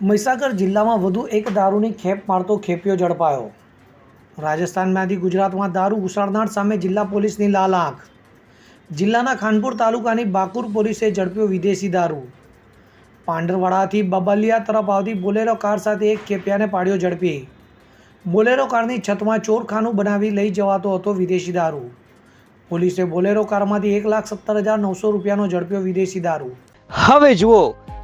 મહીસાગર જિલ્લામાં વધુ એક દારૂની ખેપ મારતો ખેપિયો ઝડપાયો. રાજસ્થાનમાંથી ગુજરાતમાં દારૂ ઘુસાડનાર સામે જિલ્લા પોલીસની લાલ આંખ. જિલ્લાના ખાનપુર તાલુકાની બાકુર પોલીસે ઝડપ્યો વિદેશી દારૂ. પાંડરવાડાથી બબલિયા તરફ આવતી બોલેરો કાર સાથે એક ખેપિયાને પાડ્યો ઝડપી. બોલેરો કારની છતમાં ચોરખાનું બનાવી લઈ જવાતો હતો વિદેશી દારૂ. પોલીસે બોલેરો કારમાંથી એક લાખ સત્તર હજાર નવસો રૂપિયાનો ઝડપ્યો વિદેશી દારૂ. હવે જુઓ